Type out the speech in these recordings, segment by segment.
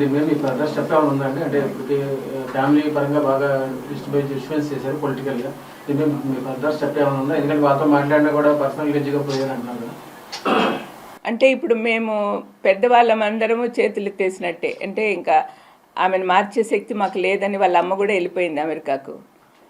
దీని మీద మీ address step ఉందండి అంటే ఇప్పటికి ఫ్యామిలీ పరంగా బాగా డిస్టర్బెన్స్ ఇన్ఫ్లుయెన్స్ చేశారు పొలిటికల్గా దీని మీద మీ అడ్రస్ స్టెప్ ఉందా ఎందుకంటే వాళ్ళతో మాట్లాడినా కూడా పర్సనల్ గజ్జిగా పోయారు అంటున్నారు కదా. అంటే ఇప్పుడు మేము పెద్దవాళ్ళం అందరము చేతులు ఎత్తేసినట్టే. అంటే ఇంకా ఆమెను మార్చే శక్తి మాకు లేదని వాళ్ళ అమ్మ కూడా వెళ్ళిపోయింది అమెరికాకు.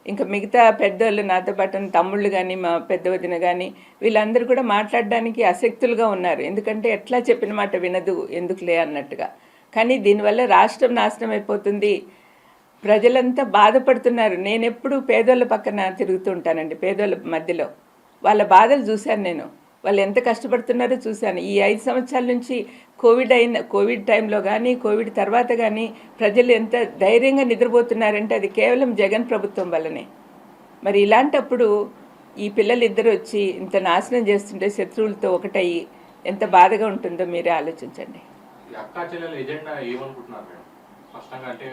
ఇంకా మిగతా పెద్దోళ్ళు నాతో పాటు తమ్ముళ్ళు కానీ మా పెద్ద వదిన కానీ వీళ్ళందరూ కూడా మాట్లాడడానికి అసక్తులుగా ఉన్నారు. ఎందుకంటే ఎట్లా చెప్పిన మాట వినదు ఎందుకులే అన్నట్టుగా. కానీ దీనివల్ల రాష్ట్రం నాశనం అయిపోతుంది. ప్రజలంతా బాధపడుతున్నారు. నేను ఎప్పుడు పేదోళ్ళ పక్కన తిరుగుతూ ఉంటానండి పేదోళ్ళ మధ్యలో. వాళ్ళ బాధలు చూశాను నేను. వాళ్ళు ఎంత కష్టపడుతున్నారో చూశాను. ఈ ఐదు సంవత్సరాల నుంచి కోవిడ్ అయిన కోవిడ్ టైంలో కానీ కోవిడ్ తర్వాత కానీ ప్రజలు ఎంత ధైర్యంగా నిద్రపోతున్నారంటే అది కేవలం జగన్ ప్రభుత్వం వల్లనే. మరి ఇలాంటప్పుడు ఈ పిల్లలు ఇద్దరు వచ్చి ఇంత నాశనం చేస్తుంటే శత్రువులతో ఒకటయ్యి ఎంత బాధగా ఉంటుందో మీరే ఆలోచించండి. అక్కా చెల్లెల ఎజెండా ఏమనుకుంటున్నారు మేడం? స్పష్టంగా అంటే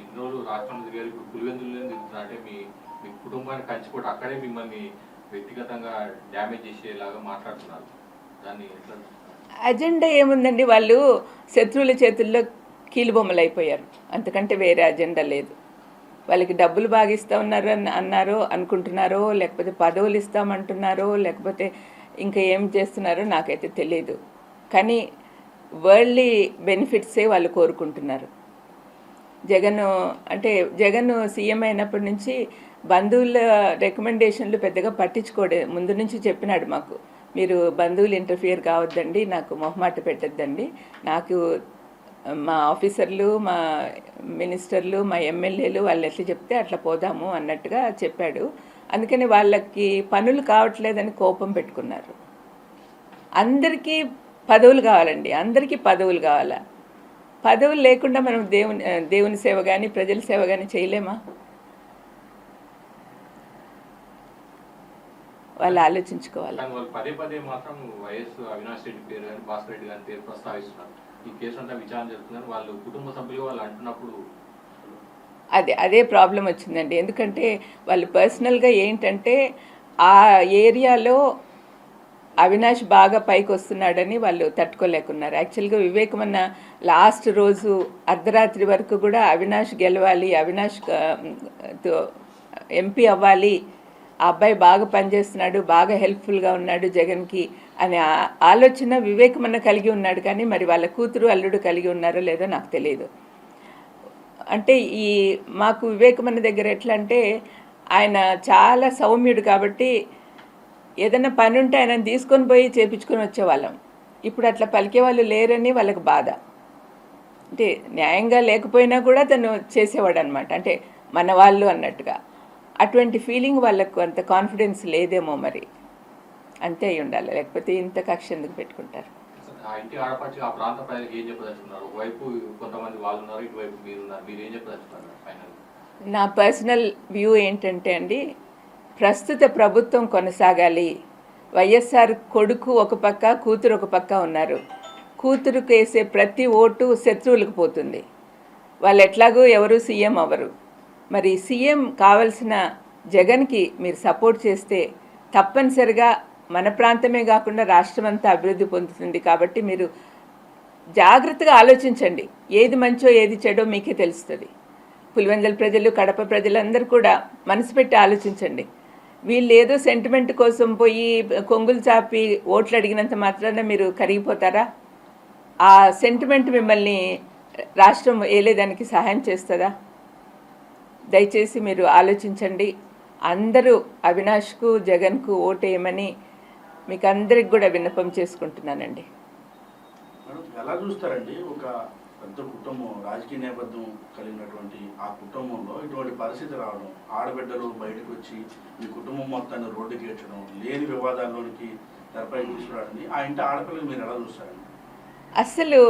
ఇన్ని రోజులు రాష్ట్రం తిరిగారు ఇప్పుడు పులివెందులు తిరుగుతున్నారు? అంటే మీ మీ కుటుంబాన్ని కంచిపోటు అక్కడే మిమ్మల్ని వ్యక్తిగతంగా డ్యామేజ్ చేసేలాగా మాట్లాడుతున్నారు. దాన్ని అజెండా ఏముందండి? వాళ్ళు శత్రువుల చేతుల్లో కీలుబొమ్మలు అయిపోయారు. అంతకంటే వేరే అజెండా లేదు. వాళ్ళకి డబ్బులు బాగా ఇస్తా ఉన్నారు అని అన్నారో అనుకుంటున్నారో లేకపోతే పదవులు ఇస్తామంటున్నారో లేకపోతే ఇంకా ఏం చేస్తున్నారో నాకైతే తెలియదు కానీ వరల్డ్లీ బెనిఫిట్సే వాళ్ళు కోరుకుంటున్నారు. జగన్ అంటే జగన్ సీఎం అయినప్పటి నుంచి బంధువుల రికమెండేషన్లు పెద్దగా పట్టించుకోడే ముందు నుంచి చెప్పినాడు మాకు. మీరు బంధువులు ఇంటర్ఫియర్ కావద్దండి నాకు మొహమాట పెట్టద్దండి. నాకు మా ఆఫీసర్లు మా మినిస్టర్లు మా ఎమ్మెల్యేలు వాళ్ళు ఎట్లా చెప్తే అట్లా పోదాము అన్నట్టుగా చెప్పాడు. అందుకని వాళ్ళకి పనులు కావట్లేదని కోపం పెట్టుకున్నారు. అందరికీ పదవులు కావాలండి. అందరికీ పదవులు కావాలా? పదవులు లేకుండా మనం దేవుని దేవుని సేవ కానీ ప్రజల సేవ కానీ చేయలేమా? వాళ్ళు ఆలోచించుకోవాలి. పదే పదే మాత్రం వైఎస్ అవినాష్ రెడ్డి పేరు కానీ భాస్కర్ రెడ్డి గారి పేరు ప్రస్తావిస్తున్నారు. ఈ కేసు అంతా విచారణ జరుగుతుందని వాళ్ళు కుటుంబ సభ్యులు వాళ్ళు అంటున్నప్పుడు అదే అదే ప్రాబ్లం వచ్చిందండి. ఎందుకంటే వాళ్ళు పర్సనల్గా ఏంటంటే ఆ ఏరియాలో అవినాష్ బాగా పైకి వస్తున్నాడని వాళ్ళు తట్టుకోలేకున్నారు. యాక్చువల్గా వివేకమన్న లాస్ట్ రోజు అర్ధరాత్రి వరకు కూడా అవినాష్ గెలవాలి అవినాష్ ఎంపీ అవ్వాలి ఆ అబ్బాయి బాగా పనిచేస్తున్నాడు బాగా హెల్ప్ఫుల్గా ఉన్నాడు జగన్కి అనే ఆలోచన వివేకమన్న కలిగి ఉన్నాడు. కానీ మరి వాళ్ళ కూతురు అల్లుడు కలిగి ఉన్నారో లేదో నాకు తెలియదు. అంటే ఈ మాకు వివేకమన్న దగ్గర ఎట్లా అంటే ఆయన చాలా సౌమ్యుడు కాబట్టి ఏదైనా పని ఉంటే ఆయన తీసుకొని పోయి చేపించుకొని వచ్చేవాళ్ళం. ఇప్పుడు అట్లా పలికే వాళ్ళు లేరని వాళ్ళకి బాధ. అంటే న్యాయంగా లేకపోయినా కూడా తను చేసేవాడు అనమాట అంటే మన వాళ్ళు అన్నట్టుగా. అటువంటి ఫీలింగ్ వాళ్ళకు అంత కాన్ఫిడెన్స్ లేదేమో మరి. అంతే అయి ఉండాలి. లేకపోతే ఇంత కక్ష ఎందుకు పెట్టుకుంటారు? నా పర్సనల్ వ్యూ ఏంటంటే అండి ప్రస్తుత ప్రభుత్వం కొనసాగాలి. వైఎస్ఆర్ కొడుకు ఒక పక్క కూతురు ఒక పక్క ఉన్నారు. కూతురుకు వేసే ప్రతి ఓటు శత్రువులకు పోతుంది. వాళ్ళు ఎట్లాగో ఎవరు సీఎం అవ్వరు. మరి సీఎం కావలసిన జగన్కి మీరు సపోర్ట్ చేస్తే తప్పనిసరిగా మన ప్రాంతమే కాకుండా రాష్ట్రం అంతా అభివృద్ధి పొందుతుంది కాబట్టి మీరు జాగ్రత్తగా ఆలోచించండి. ఏది మంచో ఏది చెడో మీకే తెలుస్తుంది. పులివెందల ప్రజలు కడప ప్రజలందరూ కూడా మనసు పెట్టి ఆలోచించండి. వీళ్ళు ఏదో సెంటిమెంట్ కోసం పోయి కొంగులు చాపి ఓట్లు అడిగినంత మాత్రాన మీరు కరిగిపోతారా? ఆ సెంటిమెంట్ మిమ్మల్ని రాష్ట్రం ఏలేదానికి సహాయం చేస్తుందా? దయచేసి మీరు ఆలోచించండి. అందరూ అవినాష్కు జగన్కు ఓటేయమని మీకు అందరికి కూడా విన్నపం చేసుకుంటున్నానండి. ఎలా చూస్తారండి? ఒక పెద్ద కుటుంబం రాజకీయ నేపథ్యం కలిగినటువంటి ఆ కుటుంబంలో ఇటువంటి పరిస్థితి రావడం ఆడబిడ్డలు బయటకు వచ్చి మీ కుటుంబం మొత్తాన్ని రోడ్డుకి ఏడ్చడం లేని వివాదాల్లోనికి తెరపై తీసుకురావడం ఆ ఇంటి ఆడపిల్లలు మీరు ఎలా చూస్తారండి అసలు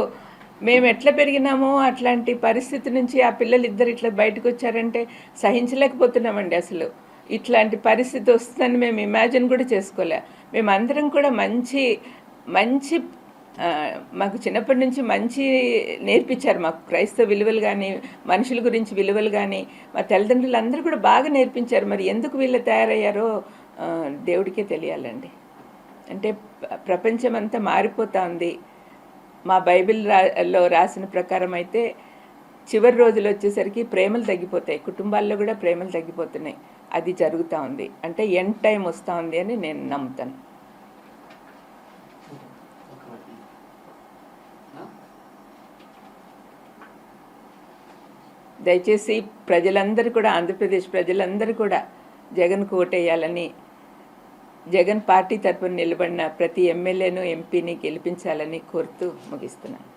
మేము ఎట్లా పెరిగినామో అట్లాంటి పరిస్థితి నుంచి ఆ పిల్లలు ఇద్దరు ఇట్లా బయటకు వచ్చారంటే సహించలేకపోతున్నామండి అసలు. ఇట్లాంటి పరిస్థితి వస్తుందని మేము ఇమాజిన్ కూడా చేసుకోలే. మేము అందరం కూడా మంచి మంచి మాకు చిన్నప్పటి నుంచి మంచి నేర్పించారు మాకు క్రైస్తవ విలువలు కానీ మనుషుల గురించి విలువలు కానీ మా తల్లిదండ్రులు అందరూ కూడా బాగా నేర్పించారు. మరి ఎందుకు వీళ్ళు తయారయ్యారో దేవుడికే తెలియాలండి. అంటే ప్రపంచం అంతా మారిపోతా ఉంది. మా బైబిల్లో రాసిన ప్రకారం అయితే చివరి రోజులు వచ్చేసరికి ప్రేమలు తగ్గిపోతాయి. కుటుంబాల్లో కూడా ప్రేమలు తగ్గిపోతున్నాయి. అది జరుగుతూ ఉంది. అంటే ఎండ్ టైం వస్తూ ఉంది అని నేను నమ్ముతాను. దయచేసి ప్రజలందరూ కూడా ఆంధ్రప్రదేశ్ ప్రజలందరూ కూడా జగన్కు ఓటేయాలని జగన్ పార్టీ తరపున నిలబడిన ప్రతి ఎమ్మెల్యేను ఎంపీని గెలిపించాలని కోరుతూ ముగిస్తున్నాను.